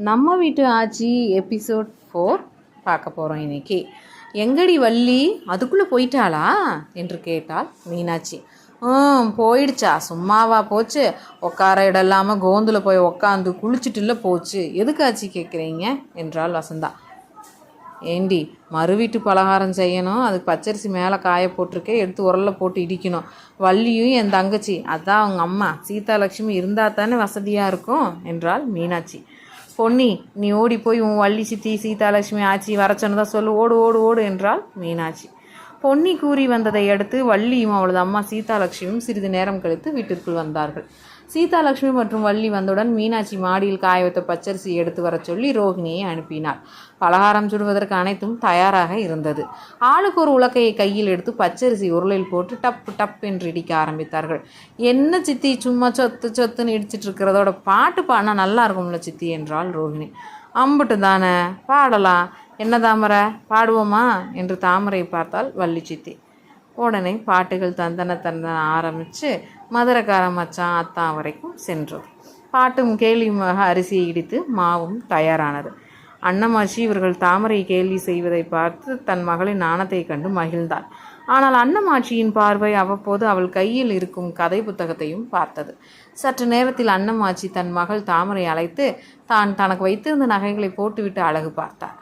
நம்ம வீட்டு ஆச்சி episode four பார்க்க போகிறோம் இன்றைக்கி எங்கடி வள்ளி? அதுக்குள்ளே போயிட்டாளா? என்று கேட்டாள் மீனாட்சி. ம் போயிடுச்சா. சும்மாவா போச்சு. உட்கார இடம் இல்லாமல் கோந்தில் போய் உக்காந்து குளிச்சுட்டுல போச்சு. எதுக்காச்சி கேட்குறீங்க என்றாள் வசந்தா. ஏண்டி மறு வீட்டு பலகாரம் செய்யணும். அதுக்கு பச்சரிசி மேலே காய போட்டிருக்கேன் எடுத்து உரலில் போட்டு இடிக்கணும். வள்ளியும் என் தங்கச்சி. அதான் அவங்க அம்மா. சீதாலட்சுமி இருந்தால் தானே வசதியாக இருக்கும்? என்றாள் மீனாட்சி. பொன்னி நீ ஓடி போய் உன் வள்ளி சித்தி சீதாலட்சுமி ஆச்சி வர தான் சொல்லு. ஓடு ஓடு ஓடு என்றாள் மீனாட்சி. பொன்னி கூறி வந்ததை அடுத்து வள்ளியும் அவளது அம்மா சீதாலட்சுமியும் சிறிது நேரம் கழித்து வீட்டிற்குள் வந்தார்கள். சீதாலட்சுமி மற்றும் வள்ளி வந்தவுடன் மீனாட்சி மாடியில் காய வைத்த பச்சரிசி எடுத்து வரச் சொல்லி ரோகிணியை அனுப்பினாள். பலகாரம் சுடுவதற்கு அனைத்தும் தயாராக இருந்தது. ஆளுக்கு ஒரு உலக்கையை கையில் எடுத்து பச்சரிசி உருளையில் போட்டு டப்பு டப் என்று இடிக்க ஆரம்பித்தார்கள். என்ன சித்தி சும்மா சொத்து சொத்துன்னு இடிச்சிட்டு இருக்கிறதோட பாட்டு பாடினா நல்லா இருக்கும்ல சித்தி என்றாள் ரோகிணி. அம்புட்டு தானே பாடலாம். என்ன தாமரை பாடுவோமா? என்று தாமரை பார்த்தால் வள்ளி சித்தி. உடனே பாட்டுகள் தந்தன தந்தன ஆரம்பித்து மதுரக்கார மச்சான் அத்தான் வரைக்கும் சென்றது. பாட்டும் கேலியுமாக அரிசியை இடித்து மாவும் தயாரானது. அன்னமாச்சி இவர்கள் தாமரை கேலி செய்வதை பார்த்து தன் மகளின் நாணத்தை கண்டு மகிழ்ந்தாள். ஆனால் அன்னமாட்சியின் பார்வை அவ்வப்போது அவள் கையில் இருக்கும் கதை புத்தகத்தையும் பார்த்தது. சற்று நேரத்தில் அன்னமாச்சி தன் மகள் தாமரை அழைத்து தான் தனக்கு வைத்திருந்த நகைகளை போட்டுவிட்டு அழகு பார்த்தார்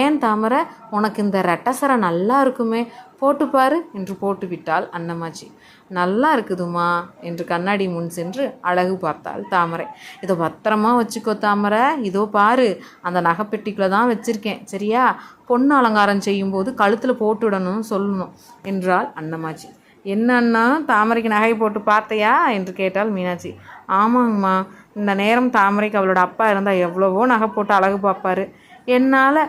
ஏன் தாமரை உனக்கு இந்த ரெட்டசரை நல்லா இருக்குமே போட்டுப்பாரு என்று போட்டுவிட்டாள் அன்னம்மாச்சி நல்லா இருக்குதுமா என்று கண்ணாடி முன் சென்று அழகு பார்த்தாள் தாமரை. இதை பத்திரமா வச்சுக்கோ தாமரை இதோ பாரு அந்த நகைப்பெட்டிக்குள்ளே தான் வச்சிருக்கேன் சரியா? பொண்ணு அலங்காரம் செய்யும்போது கழுத்தில் போட்டுவிடணும்னு சொல்லணும் என்றாள் அன்னம்மாச்சி என்ன அண்ணா தாமரைக்கு நகை போட்டு பார்த்தையா? என்று கேட்டாள் மீனாட்சி. ஆமாங்கம்மா இந்த நேரம் தாமரைக்கு அவளோட அப்பா இருந்தால் எவ்வளவோ நகை போட்டு அழகு பார்ப்பாரு. என்னால்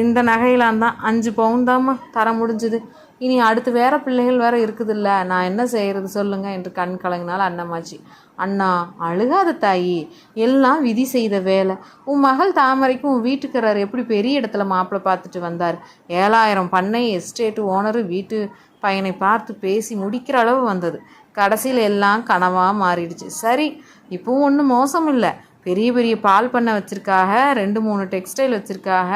இந்த நகையிலாந்தான் தான் அஞ்சு பவுன் தாம்மா தர முடிஞ்சுது. இனி அடுத்து வேற பிள்ளைகள் வேற இருக்குதுல்ல நான் என்ன செய்யறது சொல்லுங்க என்று கண் கலங்கினால் அண்ணம்மாச்சி அண்ணா அழுகாத தாயி எல்லாம் விதி செய்த வேலை. உன் மகள் தாமரைக்கு உன் வீட்டுக்காரர் எப்படி பெரிய இடத்துல மாப்பிள்ளை பார்த்துட்டு வந்தார்? ஏழாயிரம் பண்ணை எஸ்டேட்டு ஓனரு வீட்டு பையனை பார்த்து பேசி முடிக்கிற அளவு வந்தது. கடைசியில் எல்லாம் கனவாக மாறிடுச்சு. சரி இப்போவும் ஒன்றும் மோசம் இல்லை பெரிய பெரிய பால் பண்ணை வச்சிருக்காக ரெண்டு மூணு டெக்ஸ்டைல் வச்சிருக்காக.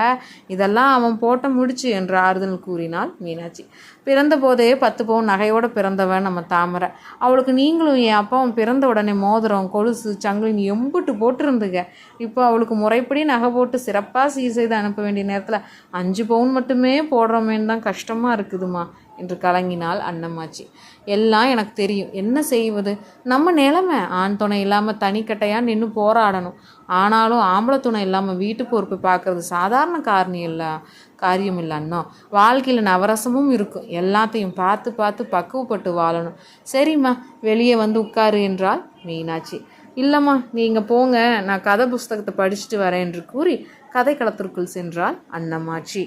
இதெல்லாம் அவன் போட்ட முடிச்சு என்று ஆறுதல் கூறினாள் மீனாட்சி. பிறந்த போதே பத்து பவுன் நகையோட பிறந்தவன் நம்ம தாமரை. அவளுக்கு நீங்களும் என் அப்பாவும் பிறந்த உடனே மோதிரம் கொலுசு சங்கிலின் எம்புட்டு போட்டிருந்துங்க. இப்போ அவளுக்கு முறைப்படி நகை போட்டு சிறப்பாக சீர் செய்து அனுப்ப வேண்டிய நேரத்தில் அஞ்சு பவுன் மட்டுமே போடுறோமேன்னு தான் கஷ்டமாக இருக்குதுமா என்று கலங்கினாள் அன்னம்மாச்சி எல்லாம் எனக்கு தெரியும். என்ன செய்வது? நம்ம நிலைமை. ஆண் துணை இல்லாமல் தனிக்கட்டையாக நின்று போராடணும். ஆனாலும் ஆம்பளை துணை இல்லாமல் வீட்டு பொறுப்பு பார்க்கறது சாதாரண காரணம் இல்லை. காரியம் இல்லை அண்ணா. வாழ்க்கையில் நவரசமும் இருக்கும். எல்லாத்தையும் பார்த்து பார்த்து பக்குவப்பட்டு வாழணும். சரிம்மா வெளியே வந்து உட்காரு என்றால் மீனாட்சி. இல்லைம்மா நீங்கள் போங்க. நான் கதை புஸ்தகத்தை படிச்சுட்டு வரேன் என்று கூறி கதை களத்திற்குள் சென்றாள் அன்னம்மாச்சி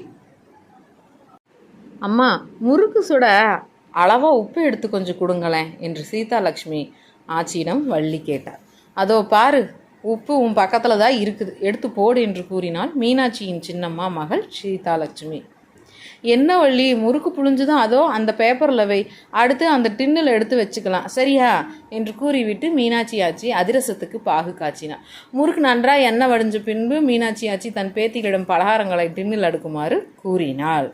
அம்மா முறுக்கு சுட அளவாக உப்பு எடுத்து கொஞ்சம் கொடுங்களேன் என்று சீதாலட்சுமி ஆச்சியிடம் வள்ளி கேட்டார். அதோ பாரு உப்பு உன் பக்கத்தில் தான் இருக்குது. எடுத்து போடு என்று கூறினாள் மீனாட்சியின் சின்னம்மா மகள் சீதாலட்சுமி என்ன வள்ளி முறுக்கு புழிஞ்சுதான் அதோ அந்த பேப்பரில் வை. அடுத்து அந்த டின்னில் எடுத்து வச்சுக்கலாம். சரியா? என்று கூறிவிட்டு மீனாட்சி ஆச்சி அதிரசத்துக்கு பாகு காய்ச்சினார் முறுக்கு நன்றாக எண்ணெய் வடிஞ்ச பின்பு மீனாட்சி ஆச்சி தன் பேத்திகளிடம் பலகாரங்களை டின்னில் அடுக்குமாறு கூறினாள்.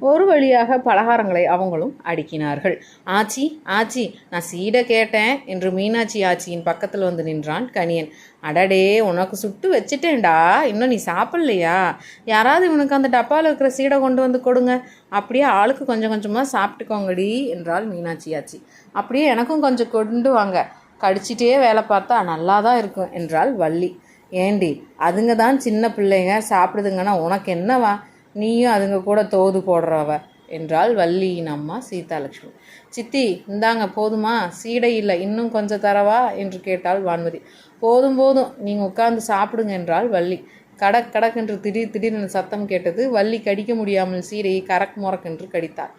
ஒரு வழியாக பலகாரங்களை அவங்களும் அடுக்கினார்கள். ஆச்சி ஆச்சி நான் சீடை கேட்டேன் என்று மீனாட்சி ஆச்சியின் பக்கத்தில் வந்து நின்றான் கணியன் அடடே உனக்கு சுட்டு வச்சிட்டேன்டா. இன்னும் நீ சாப்பிட்லையா? யாராவது இவனுக்கு அந்த டப்பாவில் இருக்கிற சீடை கொண்டு வந்து கொடுங்க. அப்படியே ஆளுக்கு கொஞ்சம் கொஞ்சமாக சாப்பிட்டுக்கோங்கடி என்றாள் மீனாட்சி ஆச்சி. அப்படியே எனக்கும் கொஞ்சம் கொண்டு வாங்க. கடிச்சிட்டே வேலை பார்த்தா நல்லா தான் இருக்கும் என்றாள் வள்ளி. ஏண்டி அதுங்க தான் சின்ன பிள்ளைங்க. சாப்பிடுதுங்கன்னா உனக்கு என்னவா? நீயும் அதுங்க கூட தோது போடுறவ என்றாள் வள்ளியின் அம்மா சீதாலட்சுமி சித்தி இந்தாங்க போதுமா? சீடை இல்லை இன்னும் கொஞ்சம் தரவா? என்று கேட்டாள் வான்மதி. போதும் போதும் நீங்கள் உட்கார்ந்து சாப்பிடுங்க என்றாள் வள்ளி. கடக் கடக் என்று திடீர் திடீர்னு சத்தம் கேட்டது வள்ளி கடிக்க முடியாமல் சீடையை கரக் முறக்கென்று கடித்தாள்.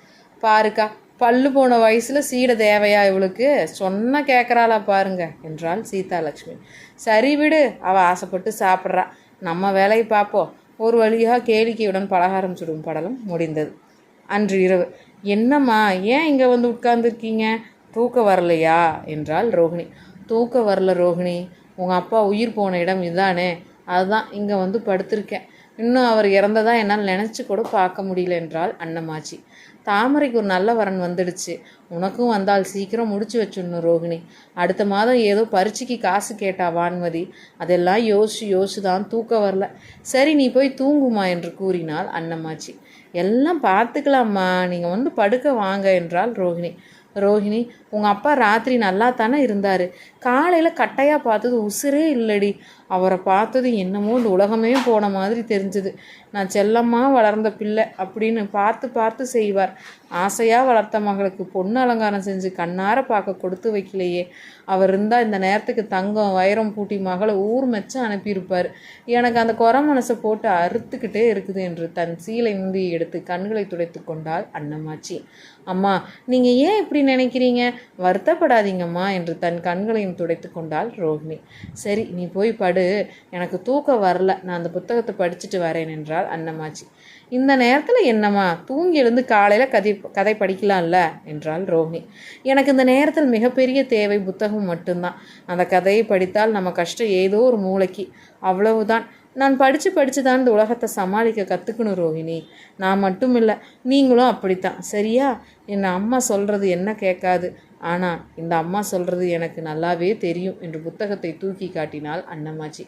பாருக்கா பல்லு போன வயசில் சீடை தேவையா இவளுக்கு? சொன்ன கேட்குறாளா பாருங்க என்றாள் சீதாலட்சுமி சரி விடு அவள் ஆசைப்பட்டு சாப்பிட்றா. நம்ம வேலையை பார்ப்போம் ஒரு வழியாக கேளிக்கையுடன் பலகாரம் சுடும் படலம் முடிந்தது. அன்று இரவு என்னம்மா ஏன் இங்கே வந்து உட்கார்ந்துருக்கீங்க? தூக்கம் வரலையா? என்றாள் ரோகிணி தூக்கம் வரல ரோஹிணி. உங்கள் அப்பா உயிர் போன இடம் இதுதானே அதுதான் இங்கே வந்து படுத்திருக்கேன். இன்னும் அவர் இறந்ததா என்னால் நினச்சி கூட பார்க்க முடியல என்றாள் அன்னமாச்சி தாமரைக்கு ஒரு நல்ல வரன் வந்துடுச்சு. உனக்கும் வந்தால் சீக்கிரம் முடிச்சு வச்சிடணும் ரோகிணி. அடுத்த மாதம் ஏதோ பரீட்சைக்கு காசு கேட்டா வான்மதி. அதெல்லாம் யோசிச்சு யோசிச்சு தான் தூக்கம் வரல. சரி நீ போய் தூங்குமா என்று கூறினாள் அன்னம்மாச்சி எல்லாம் பார்த்துக்கலாம்மா. நீங்கள் வந்து படுக்க வாங்க என்றாள் ரோகிணி. ரோஹிணி உங்கள் அப்பா ராத்திரி நல்லா தானே இருந்தார். காலையில் கட்டையாக பார்த்தது உசுரே இல்லடி. அவரை பார்த்தது என்னமோ இந்த உலகமே போன மாதிரி தெரிஞ்சுது. நான் செல்லமாக வளர்ந்த பிள்ளை அப்படின்னு பார்த்து பார்த்து செய்வார். ஆசையாக வளர்த்த மகளுக்கு பொண்ணு அலங்காரம் செஞ்சு கண்ணார பார்க்க கொடுத்து வைக்கலையே. அவர் இருந்தால் இந்த நேரத்துக்கு தங்கம் வைரம் பூட்டி மகளை ஊர் மெச்சம் அனுப்பியிருப்பார். எனக்கு அந்த குறை மனசை போட்டு அறுத்துக்கிட்டே இருக்குது என்று தன் சீலை முந்தி எடுத்து கண்களை துடைத்து கொண்டாள் அண்ணம்மாச்சி அம்மா நீங்கள் ஏன் இப்படி நினைக்கிறீங்க? வருத்தப்படாதீங்கம்மா என்று தன் கண்களையும் துடைத்து கொண்டாள் ரோஹிணி. சரி நீ போய் படு. எனக்கு தூக்கம் வரல. நான் அந்த புத்தகத்தை படிச்சுட்டு வரேன் என்றாள் அன்னமாச்சி. இந்த நேரத்தில் என்னம்மா? தூங்கி எழுந்து காலையில் கதை கதை படிக்கலாம்ல? என்றாள் ரோஹிணி. எனக்கு இந்த நேரத்தில் மிகப்பெரிய தேவை புத்தகம் மட்டும்தான். அந்த கதையை படித்தால் நம்ம கஷ்டம் ஏதோ ஒரு மூளைக்கு. அவ்வளவுதான். நான் படித்து படித்து தான் இந்த உலகத்தை சமாளிக்க கற்றுக்கணும் ரோஹிணி நான் மட்டும் இல்லை நீங்களும் அப்படித்தான். சரியா? என் அம்மா சொல்கிறது என்ன கேட்காது. ஆனால் இந்த அம்மா சொல்கிறது எனக்கு நல்லாவே தெரியும் என்று புத்தகத்தை தூக்கி காட்டினாள் அண்ணம்மாச்சி.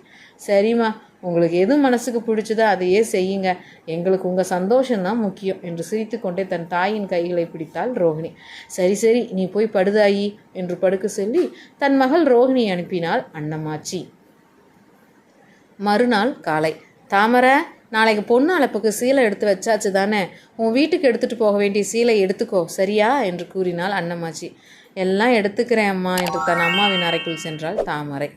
சரிம்மா உங்களுக்கு எது மனசுக்கு பிடிச்சதோ அதையே செய்யுங்க. எங்களுக்கு உங்கள் சந்தோஷம்தான் முக்கியம் என்று சிரித்துக்கொண்டே தன் தாயின் கைகளை பிடித்தாள் ரோஹிணி சரி சரி நீ போய் படுதாயி என்று படுக்க சொல்லி தன் மகள் ரோஹிணி அனுப்பினாள் அண்ணம்மாச்சி. மறுநாள் காலை. தாமரை நாளைக்கு பொண்ணு அழைப்புக்கு சீலை எடுத்து வச்சாச்சு தானே? உன் வீட்டுக்கு எடுத்துகிட்டு போக வேண்டிய சீலை எடுத்துக்கோ சரியா? என்று கூறினாள் அன்னம்மாச்சி எல்லாம் எடுத்துக்கிறேன் அம்மா என்று தன் அம்மாவின் அறைக்குள் சென்றாள் தாமரை.